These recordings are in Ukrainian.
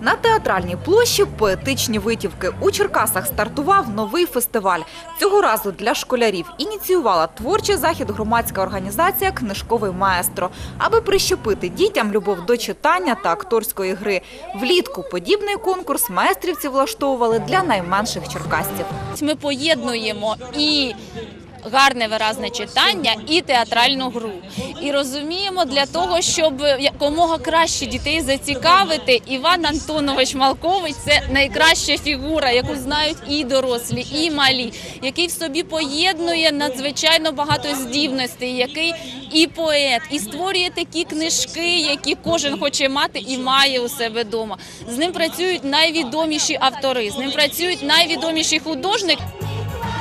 На театральній площі поетичні витівки. У Черкасах стартував новий фестиваль. Цього разу для школярів ініціювала творчий захід громадська організація Книжковий маестро, аби прищепити дітям любов до читання та акторської гри. Влітку подібний конкурс майстрівці влаштовували для найменших черкасців. Ми поєднуємо і гарне виразне читання, і театральну гру. І розуміємо для того, щоб якомога краще дітей зацікавити. Іван Антонович Малкович це найкраща фігура, яку знають і дорослі, і малі, який в собі поєднує надзвичайно багато здібностей, який і поет, і створює такі книжки, які кожен хоче мати і має у себе вдома. З ним працюють найвідоміші автори, з ним працюють найвідоміші художники.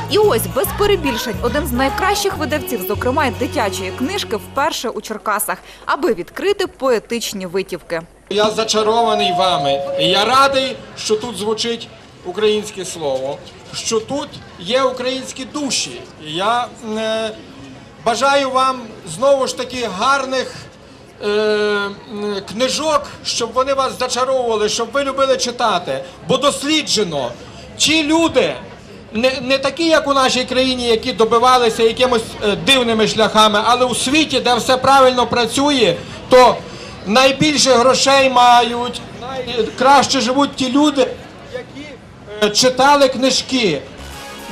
І ось без перебільшень один з найкращих видавців, зокрема й дитячої книжки, вперше у Черкасах, аби відкрити поетичні витівки. Я зачарований вами. І я радий, що тут звучить українське слово, що тут є українські душі. Я е, бажаю вам знову ж таки гарних е, книжок, щоб вони вас зачаровували, щоб ви любили читати. Бо досліджено, ті люди. Не, не такі, як у нашій країні, які добивалися якимось е, дивними шляхами, але у світі, де все правильно працює, то найбільше грошей мають, найкраще живуть ті люди, які е, читали книжки.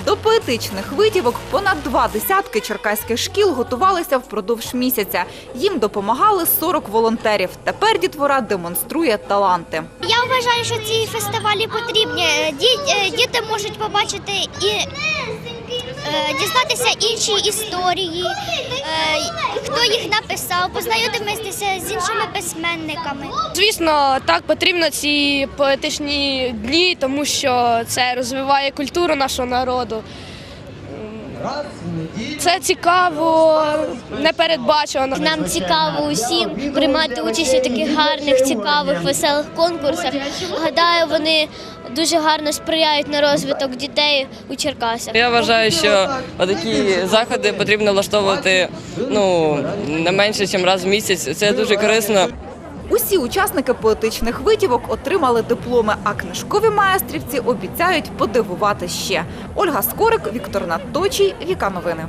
До поетичних витівок понад два десятки черкаських шкіл готувалися впродовж місяця. Їм допомагали 40 волонтерів. Тепер дітвора демонструє таланти. Я вважаю, що ці фестивалі потрібні. Е, е, Діти можуть побачити і дізнатися інші історії, е, хто їх написав, познайомитися з іншими письменниками. Звісно, так потрібно ці поетичні дні, тому що це розвиває культуру нашого народу. Це цікаво, непередбачувано. Нам цікаво усім приймати участь у таких гарних, цікавих, веселих конкурсах. Гадаю, вони дуже гарно сприяють на розвиток дітей у Черкасах. Я вважаю, що такі заходи потрібно влаштовувати ну не менше, ніж раз в місяць. Це дуже корисно. Усі учасники поетичних витівок отримали дипломи, а книжкові майстрівці обіцяють подивувати ще. Ольга Скорик, Віктор Надточій, Віка Новини.